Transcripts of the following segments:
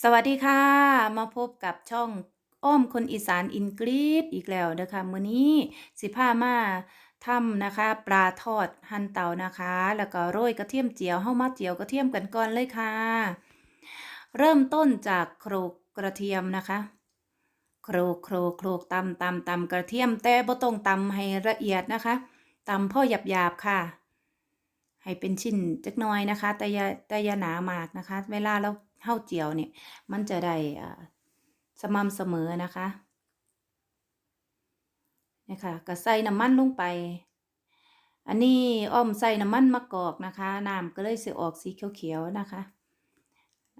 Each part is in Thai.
สวัสดีค่ะ มาพบกับช่องอ้อมคนอีสานอินกรีดอีกแล้วเด้อค่ะมื้อนี้สิพามาทำนะคะ ปลาทอดหั่นเตานะคะ แล้วก็โรยกระเทียมเจียวเฮามาเจียวกระเทียมกันก่อนเลยค่ะ เริ่มต้นจากโขลกกระเทียมนะคะโขลกโขลกโขลกตำตำตำกระเทียมแต่บ่ต้องตำให้ละเอียดนะคะตำพ่อหยาบๆค่ะ ให้เป็นชิ้นจักน่อยนะคะ แต่ยาแต่ยาหนามากนะคะ เวลาเรา เฮาวเจียวเนี่ย มันจะได้สม่ำเสมอนะคะเนี่ยค่ะก็ใส่น้ำมันลงไป อันนี้อ้อมใส่น้ำมันมะกอกนะคะน้ำก็เลยสิออกสีเขียวๆนะคะ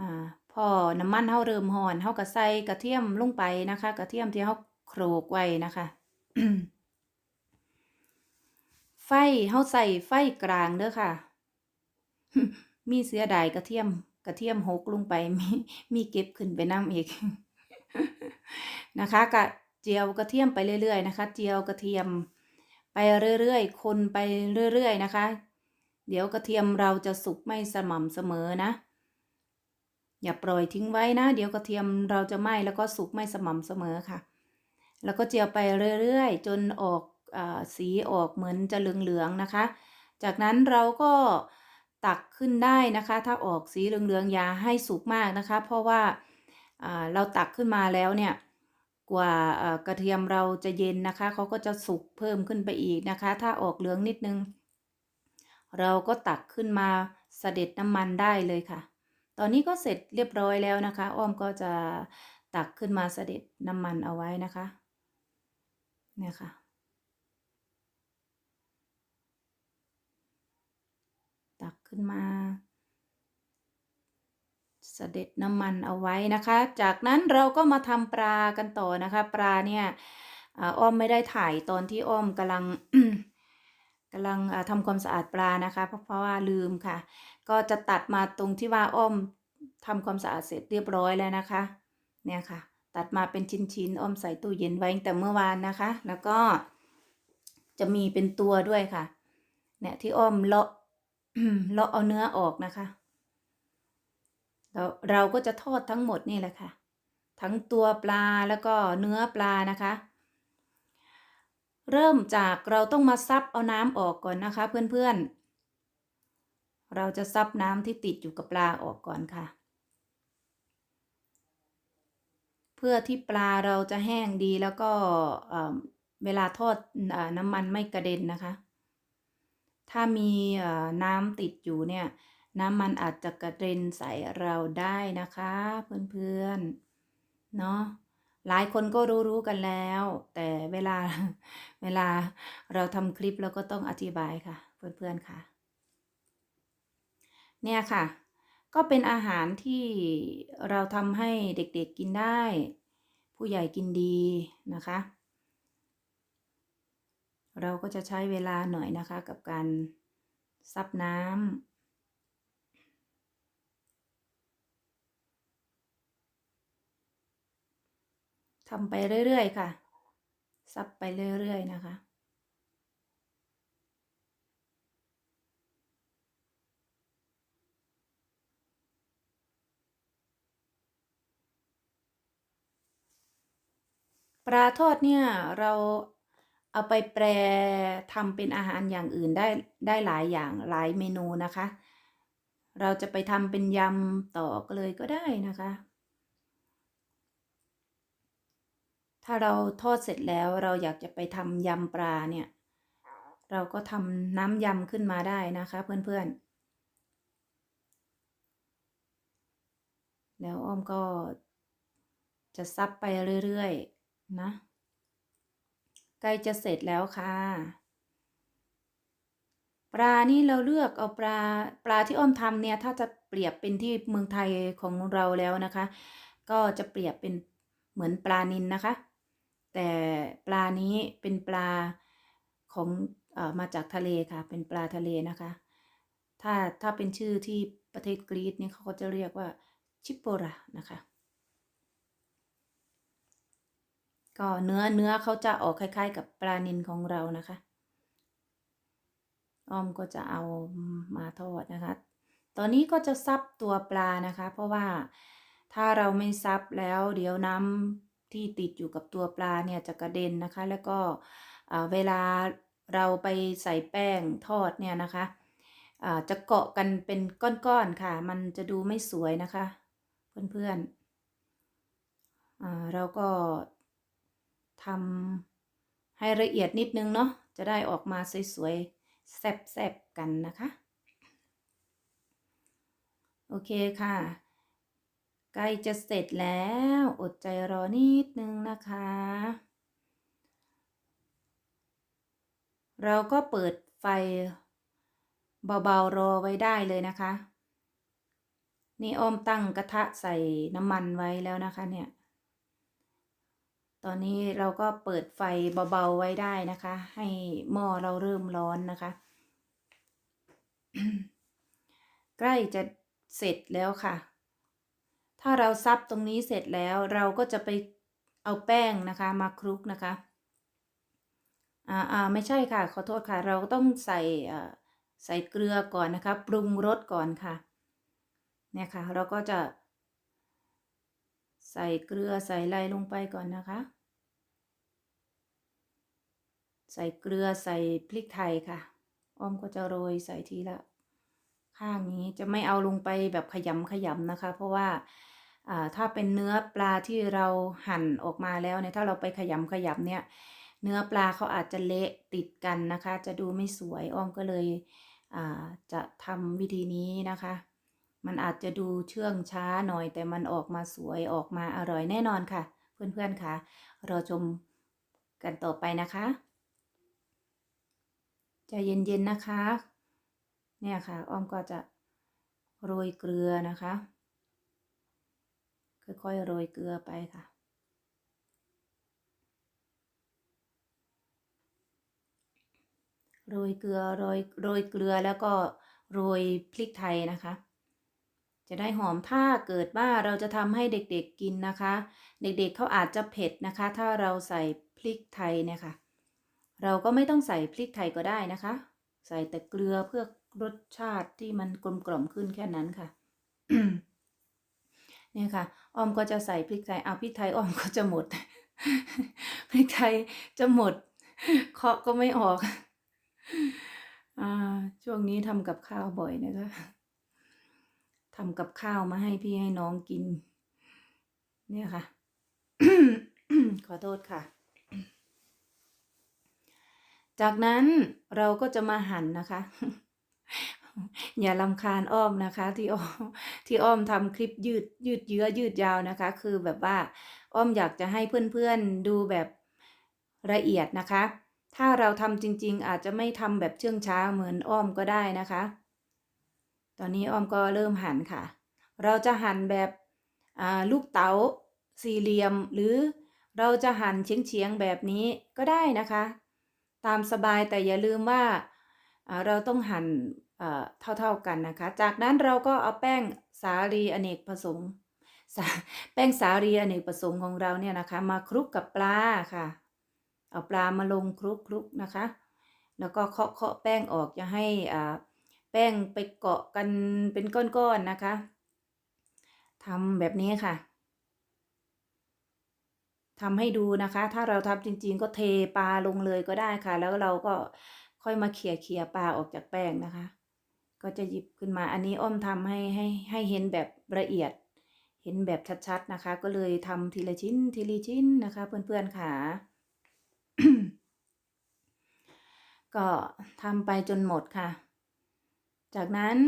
อ่าพอน้ำมันเฮาเริ่มร้อนเฮาก็ใส่กระเทียมลงไปนะคะกระเทียมที่เฮาโขลกไว้นะคะไฟเฮาใส่ไฟกลางเด้อค่ะ มีเสียดายกระเทียม กระเทียมหกลงไปมีมีเก็บขึ้นไปน้ำอีกนะคะกะเจียวกระเทียมไปเรื่อยๆนะคะ เจียวกระเทียมไปเรื่อยๆ คนไปเรื่อยๆนะคะ เดี๋ยวกระเทียมเราจะสุกไม่สม่ำเสมอนะ อย่าปล่อยทิ้งไว้นะ เดี๋ยวกระเทียมเราจะไหม้แล้วก็สุกไม่สม่ำเสมอค่ะ แล้วก็เจียวไปเรื่อยๆ จนออกอสีออกเหมือนจะเหลืองๆนะคะ จากนั้นเราก็ ตักขึ้นได้นะคะ ถ้าออกสีเหลืองๆอย่าให้สุกมากนะคะ เพราะว่าเราตักขึ้นมาแล้วเนี่ยกว่าอ่ากระเทียมเราจะเย็นนะคะเขาก็จะสุกเพิ่มขึ้นไปอีกนะคะ ถ้าออกเหลืองนิดนึง เราก็ตักขึ้นมาเสด็จน้ำมันได้เลยค่ะ ตอนนี้ก็เสร็จเรียบร้อยแล้วนะคะ อ้อมก็จะตักขึ้นมาเสด็จน้ำมันเอาไว้นะคะเนี่ยค่ะ ตัก ขึ้นมา เสด็จน้ำมันเอาไว้นะคะ จากนั้นเราก็มาทำปลากันต่อนะคะ ปลาเนี่ยอ้อมไม่ได้ถ่ายตอนที่อ้อมกำลังกำลังทำความสะอาดปลานะคะ เพราะเพราะว่าลืมค่ะ ก็จะตัดมาตรงที่ว่าอ้อมทำความสะอาดเสร็จเรียบร้อยแล้วนะคะ เนี่ยค่ะ ตัดมาเป็นชิ้นๆอ้อมใส่ตู้เย็นไว้ตั้งแต่เมื่อวานนะคะ แล้วก็จะมีเป็นตัวด้วยค่ะ เนี่ยที่อ้อมเลาะ เลาเอาเนื้อออกนะคะแล้วเราก็จะทอดทั้งหมดนี่แหละค่ะ ทั้งตัวปลาแล้วก็เนื้อปลานะคะ เริ่มจากเราต้องมาซับเอาน้ำออกก่อนนะคะ เพื่อนๆ เราจะซับน้ำที่ติดอยู่กับปลาออกก่อนค่ะ เพื่อที่ปลาเราจะแห้งดีแล้วก็เอ่อเวลาทอดอน้ำมันไม่กระเด็นนะคะ ถ้ามีน้ำติดอยู่เนี่ย น้ำมันอาจจะกระเด็นใส่เราได้นะคะ เพื่อนๆ เนาะหลายคนก็รู้ๆกันแล้ว แต่เวลาเวลาเราทำคลิปเราก็ต้องอธิบายค่ะ เพื่อนๆค่ะ เนี่ยค่ะ ก็เป็นอาหารที่เราทำให้เด็กๆกินได้ ผู้ใหญ่กินดีนะคะ เราก็จะใช้เวลาหน่อยนะคะ กับการซับน้ำทำไปเรื่อยๆ ค่ะ ซับไปเรื่อยๆ นะคะ ปลาทอดเนี่ย เรา เอาไปแปรทำเป็นอาหารอย่างอื่นได้ได้หลายอย่างหลายเมนูนะคะ เราจะไปทำเป็นยำต่อก็เลยก็ได้นะคะ ถ้าเราทอดเสร็จแล้วเราอยากจะไปทำยำปลาเนี่ย เราก็ทำน้ำยำขึ้นมาได้นะคะเพื่อนๆแล้วอ้อมก็จะซับไปเรื่อย ๆ นะ ใกล้จะเสร็จแล้วค่ะ ปลานี่เราเลือกเอาปลาปลาที่อ้อมทำเนี่ยถ้าจะเปรียบเป็นที่เมืองไทยของเราแล้วนะคะ ก็จะเปรียบเป็นเหมือนปลานิลนะคะ แต่ปลานี้เป็นปลาของอมาจากทะเลค่ะ เป็นปลาทะเลนะคะ ถ้าถ้าเป็นชื่อที่ประเทศกรีซเนี่ยเขาก็จะเรียกว่าชิปโปรานะคะ ก็เนื้อเนื้อเขาจะออกคล้าย ๆ กับปลานิลของเรานะคะ อ้อมก็จะเอามาทอดนะคะ ตอนนี้ก็จะซับตัวปลานะคะ เพราะว่าถ้าเราไม่ซับแล้วเดี๋ยวน้ำที่ติดอยู่กับตัวปลาเนี่ยจะกระเด็นนะคะ แล้วก็เวลาเราไปใส่แป้งทอดเนี่ยนะคะจะเกาะกันเป็นก้อนๆค่ะ มันจะดูไม่สวยนะคะ เพื่อนๆอ่าเราก็ ทำให้ละเอียดนิดนึงเนาะจะได้ออกมาสวยๆแซ่บๆกันนะคะ โอเคค่ะ ใกล้จะเสร็จแล้วอดใจรอนิดนึงนะคะ เราก็เปิดไฟเบาๆรอไว้ได้เลยนะคะ นี่อ้อมตั้งกระทะใส่น้ำมันไว้แล้วนะคะเนี่ย ตอนนี้เราก็เปิดไฟเบาๆไว้ได้นะคะ ให้หม้อเราเริ่มร้อนนะคะ ใกล้จะเสร็จแล้วค่ะ ถ้าเราซับตรงนี้เสร็จแล้วเราก็จะไปเอาแป้งนะคะมาคลุกนะคะอ่าอ่าไม่ใช่ค่ะ ขอโทษค่ะ เราต้องใส่อ่าใส่เกลือก่อนนะคะ ปรุงรสก่อนค่ะ เนี่ยค่ะ เราก็จะ ใส่เกลือใส่ไรลงไปก่อนนะคะ ใส่เกลือใส่พริกไทยค่ะอ้อมก็จะโรยใส่ทีละ ข้างนี้จะไม่เอาลงไปแบบขยำขยำนะคะ เพราะว่าถ้าเป็นเนื้อปลาที่เราหั่นออกมาแล้วเนี่ยถ้าเราไปขยำขยำเนี่ย เนื้อปลาเขาอาจจะเละติดกันนะคะ จะดูไม่สวยอ้อมก็เลยจะทำวิธีนี้นะคะ มันอาจจะดูเชื่องช้าหน่อย แต่มันออกมาสวยออกมาอร่อยแน่นอนค่ะ เพื่อนๆค่ะรอชมกันต่อไปนะคะใจะเย็นๆนะคะ เนี่ยค่ะ อ้อมก็จะโรยเกลือนะคะ ค่อยๆโรยเกลือไปค่ะ โรยเกลือโรยโรยเกลือแล้วก็โรยพริกไทยนะคะ จะได้หอมถ้าเกิดว่าเราจะทำให้เด็กๆกินนะคะ เด็กๆเเขาอาจจะเผ็ดนะคะ ถ้าเราใส่พริกไทยเนี่ยค่ะ เราก็ไม่ต้องใส่พริกไทยก็ได้นะคะ ใส่แต่เกลือเพื่อรสชาติที่มันกลมกล่อมขึ้นแค่นั้นค่ะเนี่ยค่ะอ้อมก็จะใส่พริกไทยเอาพริกไทยอ้อมก็จะหมดพริกไทยจะหมดเคาะก็ไม่ออกอช่วงนี้ทำกับข้าวบ่อยนะคะ ทำกับข้าวมาให้พี่ให้น้องกิน เนี่ยค่ะ ขอโทษค่ะ จากนั้นเราก็จะมาหั่นนะคะ อย่าลำคาญอ้อมนะคะ ที่อ้อมที่อ้อมทำคลิปยืดยืดเยื้อยืดยาวนะคะ คือแบบว่า อ้อมอยากจะให้เพื่อนๆดูแบบละเอียดนะคะ ถ้าเราทำจริง ๆ อาจจะไม่ทำแบบเชื่องช้าเหมือนอ้อมก็ได้นะคะ ตอนนี้อ้อมก็เริ่มหั่นค่ะ เราจะหั่นแบบลูกเต๋าสี่เหลี่ยม หรือเราจะหั่นเฉียงๆแบบนี้ก็ได้นะคะ ตามสบายแต่อย่าลืมว่าเราต้องหั่นเท่าๆกันนะคะ จากนั้นเราก็เอาแป้งสาลีอเนกประสงค์แป้งสาลีอเนกประสงค์ของเราเนี่ยนะคะ มาคลุกกับปลาค่ะ เอาปลามาลงคลุกคลุกนะคะ แล้วก็เคาะเคาะแป้งออกจะให้อ่า แป้งไปเกาะกันเป็นก้อนๆนะคะทำแบบนี้ค่ะทำให้ดูนะคะ ถ้าเราทำจริง ๆ ก็เทปลาลงเลยก็ได้ค่ะ แล้วเราก็ค่อยมาเขี่ยเขี่ยปลาออกจากแป้งนะคะ ก็จะหยิบขึ้นมา อันนี้อ้อมทำให้ให้ให้เห็นแบบละเอียด เห็นแบบชัดๆนะคะ ก็เลยทำทีละชิ้นทีละชิ้นนะคะ เพื่อนๆค่ะ ก็ทำไปจนหมดค่ะ จากนั้น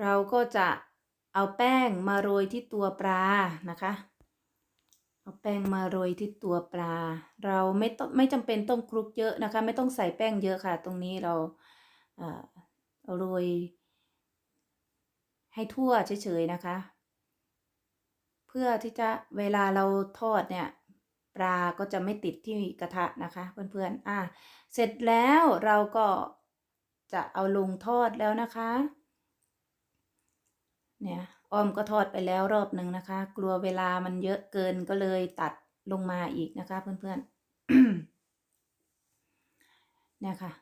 เราก็จะเอาแป้งมาโรยที่ตัวปลานะคะ เอาแป้งมาโรยที่ตัวปลา เราไม่ต้องไม่จำเป็นต้องคลุกเยอะนะคะ ไม่ต้องใส่แป้งเยอะค่ะ ตรงนี้เราเอาโรยให้ทั่วเฉยๆนะคะ เพื่อที่จะเวลาเราทอดเนี่ยปลาก็จะไม่ติดที่กระทะนะคะ เพื่อนๆ อะ เสร็จแล้วเราก็ จะเอาลงทอดแล้วนะคะ เนี่ยอ้อมก็ทอดไปแล้วรอบหนึ่งนะคะ กลัวเวลามันเยอะเกินก็เลยตัดลงมาอีกนะคะ เพื่อนๆเนี่ยค่ะ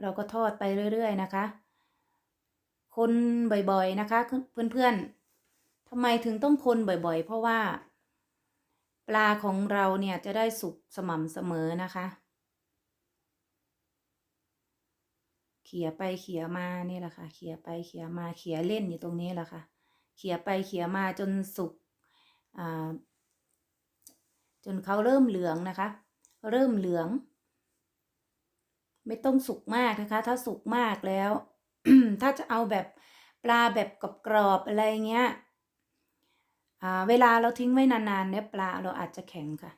เราก็ทอดไปเรื่อย ๆ นะคะคคนบ่อยๆนะคะ เพื่อนๆทำไมถึงต้องคนบ่อยๆ เพราะว่า ปลาของเราเนี่ยจะได้สุกสม่ำเสมอนะคะ เขี่ยไปเขี่ยมานี่แหละค่ะ เขี่ยไปเขี่ยมาเขี่ยเล่นอยู่ตรงนี้แหละค่ะ เขี่ยไปเขี่ยมาจนสุกอ่าจนเขาเริ่มเหลืองนะคะ เริ่มเหลือง ไม่ต้องสุกมากนะคะ ถ้าสุกมากแล้ว ถ้าจะเอาแบบปลาแบบกรอบๆอะไรเงี้ยอ่าเวลาเราทิ้งไว้นานๆเนี่ยปลาเราอาจจะแข็งค่ะ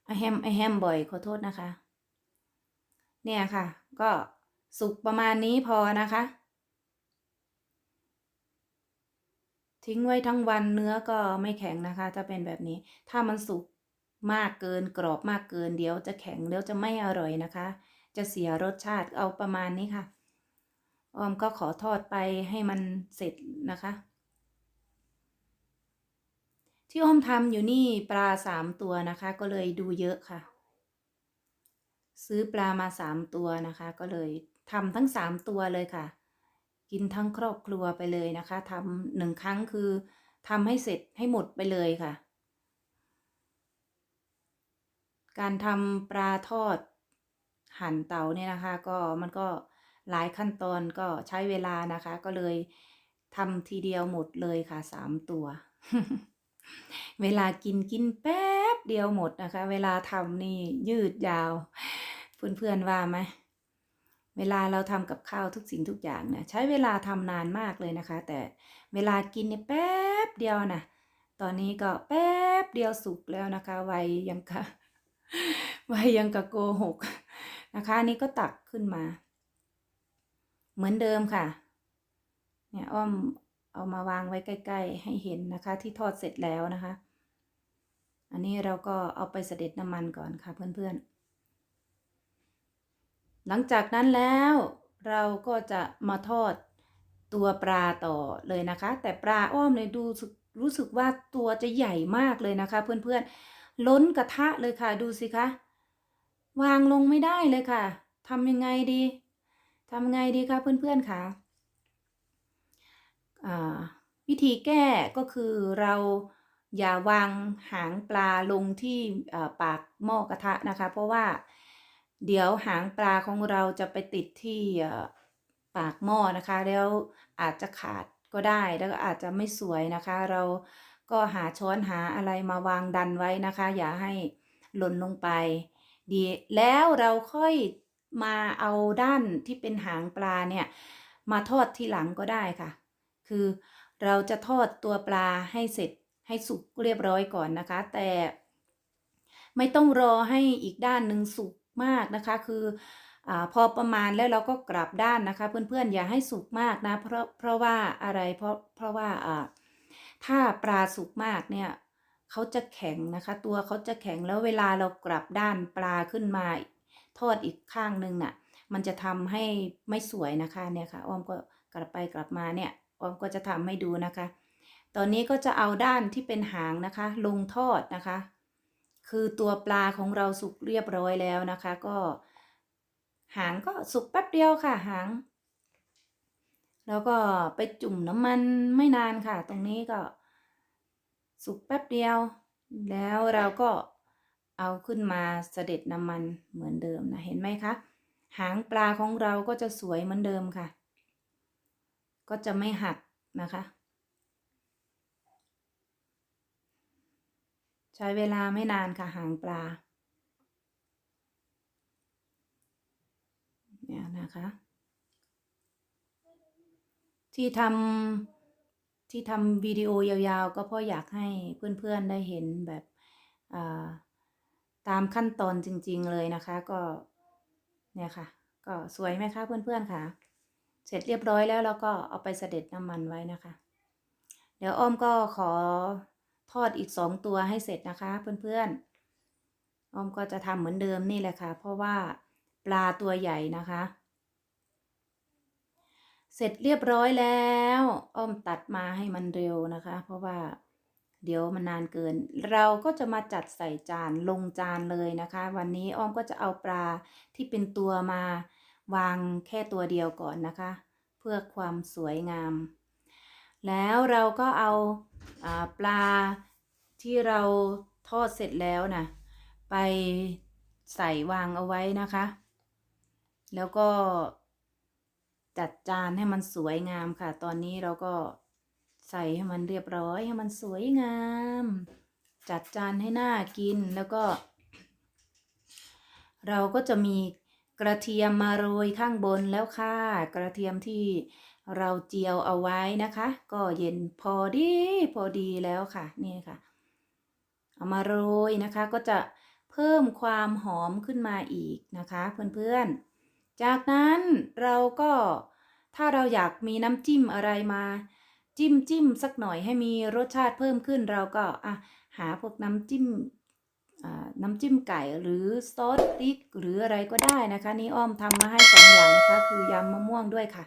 ไอ แฮมไอแฮมบ่อยขอโทษนะคะ เนี่ยค่ะ ก็สุกประมาณนี้พอนะคะ ทิ้งไว้ทั้งวันเนื้อก็ไม่แข็งนะคะถ้าเป็นแบบนี้ ถ้ามันสุกมากเกินกรอบมากเกินเดี๋ยวจะแข็งเดี๋ยวจะไม่อร่อยนะคะ จะเสียรสชาติเอาประมาณนี้ค่ะออมก็ขอทอดไปให้มันเสร็จนะคะ ที่อ้อมทำอยู่นี่ปลาสามตัวนะคะ ก็เลยดูเยอะค่ะ ซื้อปลามาสามตัวนะคะ ก็เลยทำทั้งสามตัวเลยค่ะ กินทั้งครอบครัวไปเลยนะคะทำหนึ่งครั้งคือทำให้เสร็จให้หมดไปเลยค่ะ การทำปลาทอดหั่นเตาเนี่ยนะคะ ก็มันก็หลายขั้นตอนก็ใช้เวลานะคะ ก็เลยทำทีเดียวหมดเลยค่ะสามตัว เวลากินกินแป๊บเดียวหมดนะคะ เวลาทำนี่ยืดยาว เพื่อนๆว่าไหมเวลาเราทำกับข้าวทุกสิ่งทุกอย่างเนี่ยใช้เวลาทำนานมากเลยนะคะ แต่เวลากินเนี่ยแป๊บเดียวนะตอนนี้ก็แป๊บเดียวสุกแล้วนะคะไวยังกะไวยังกะโกหกนะคะอันนี้ก็ตักขึ้นมา เหมือนเดิมค่ะ เนี่ยอ้อม เอามาวางไว้ใกล้ๆให้เห็นนะคะ ที่ทอดเสร็จแล้วนะคะ อันนี้เราก็เอาไปเสด็จน้ำมันก่อนค่ะเพื่อนๆ หลังจากนั้นแล้วเราก็จะมาทอดตัวปลาต่อเลยนะคะ แต่ปลาอ้อมเนี่ยดูรู้สึกว่าตัวจะใหญ่มากเลยนะคะ เพื่อนๆ ล้นกระทะเลยค่ะดูสิคะวางลงไม่ได้เลยค่ะทำยังไงดีทำยังไงดีคะเพื่อนๆค่ะ วิธีแก้ก็คือเราอย่าวางหางปลาลงที่ปากหม้อกระทะนะคะ เพราะว่าเดี๋ยวหางปลาของเราจะไปติดที่ปากหม้อนะคะ แล้วอาจจะขาดก็ได้แล้วก็อาจจะไม่สวยนะคะ เราก็หาช้อนหาอะไรมาวางดันไว้นะคะ อย่าให้หล่นลงไป ดีแล้วเราค่อยมาเอาด้านที่เป็นหางปลาเนี่ย มาทอดทีหลังก็ได้ค่ะ คือเราจะทอดตัวปลาให้เสร็จให้สุกเรียบร้อยก่อนนะคะ แต่ไม่ต้องรอให้อีกด้านหนึ่งสุกมากนะคะ คืออพอประมาณแล้วเราก็กลับด้านนะคะ เพื่อนๆอย่าให้สุกมากนะเพราะเพราะว่าอะไรเพราะเพราะว่าอ่าถ้าปลาสุกมากเนี่ยเขาจะแข็งนะคะ ตัวเขาจะแข็งแล้วเวลาเรากลับด้านปลาขึ้นมาทอดอีกข้างหนึ่งน่ะ มันจะทำให้ไม่สวยนะคะเนี่ยค่ะอ้อมก็กลับไปกลับมาเนี่ย อมก็จะทำให้ดูนะคะ ตอนนี้ก็จะเอาด้านที่เป็นหางนะคะ ลงทอดนะคะ คือตัวปลาของเราสุกเรียบร้อยแล้วนะคะ ก็ หางก็สุกแป๊บเดียวค่ะหาง แล้วก็ไปจุ่มน้ำมันไม่นานค่ะ ตรงนี้ก็ สุกแป๊บเดียว แล้วเราก็เอาขึ้นมาเสด็จน้ำมันเหมือนเดิมนะเห็นไหมคะหางปลาของเราก็จะสวยเหมือนเดิมค่ะ ก็จะไม่หักนะคะ ใช้เวลาไม่นานค่ะหางปลาเนี่ยนะคะ ที่ทำที่ทำวิดีโอยาวๆ ก็เพราะอยากให้เพื่อนๆได้เห็นแบบตามขั้นตอนจริงๆเลยนะคะ ก็เนี่ยค่ะ ก็สวยไหมคะเพื่อนๆค่ะ เสร็จเรียบร้อยแล้วเราก็เอาไปเสด็จน้ำมันไว้นะคะ เดี๋ยวอ้อมก็ขอทอดอีกสองตัวให้เสร็จนะคะเพื่อนๆ อ้อมก็จะทำเหมือนเดิมนี่แหละค่ะ เพราะว่าปลาตัวใหญ่นะคะ เสร็จเรียบร้อยแล้ว อ้อมตัดมาให้มันเร็วนะคะ เพราะว่าเดี๋ยวมันนานเกิน เราก็จะมาจัดใส่จานลงจานเลยนะคะ วันนี้อ้อมก็จะเอาปลาที่เป็นตัวมา วางแค่ตัวเดียวก่อนนะคะ เพื่อความสวยงาม แล้วเราก็เอาอาปลาที่เราทอดเสร็จแล้วนะไปใส่วางเอาไว้นะคะ แล้วก็จัดจานให้มันสวยงามค่ะ ตอนนี้เราก็ใส่ให้มันเรียบร้อยให้มันสวยงาม จัดจานให้น่ากินแล้วก็ เราก็จะมี กระเทียมมาโรยข้างบนแล้วค่ะ กระเทียมที่เราเจียวเอาไว้นะคะ ก็เย็นพอดีพอดีแล้วค่ะ นี่ค่ะ เอามาโรยนะคะ ก็จะเพิ่มความหอมขึ้นมาอีกนะคะ เพื่อนๆ จากนั้นเราก็ถ้าเราอยากมีน้ำจิ้มอะไรมา จิ้มจิ้มสักหน่อยให้มีรสชาติเพิ่มขึ้นเราก็อะหาพวกน้ำจิ้ม น้ำจิ้มไก่หรือซอสพริกหรืออะไรก็ได้นะคะ นี่อ้อมทำมาให้สองอย่างนะคะ คือยำมะม่วงด้วยค่ะ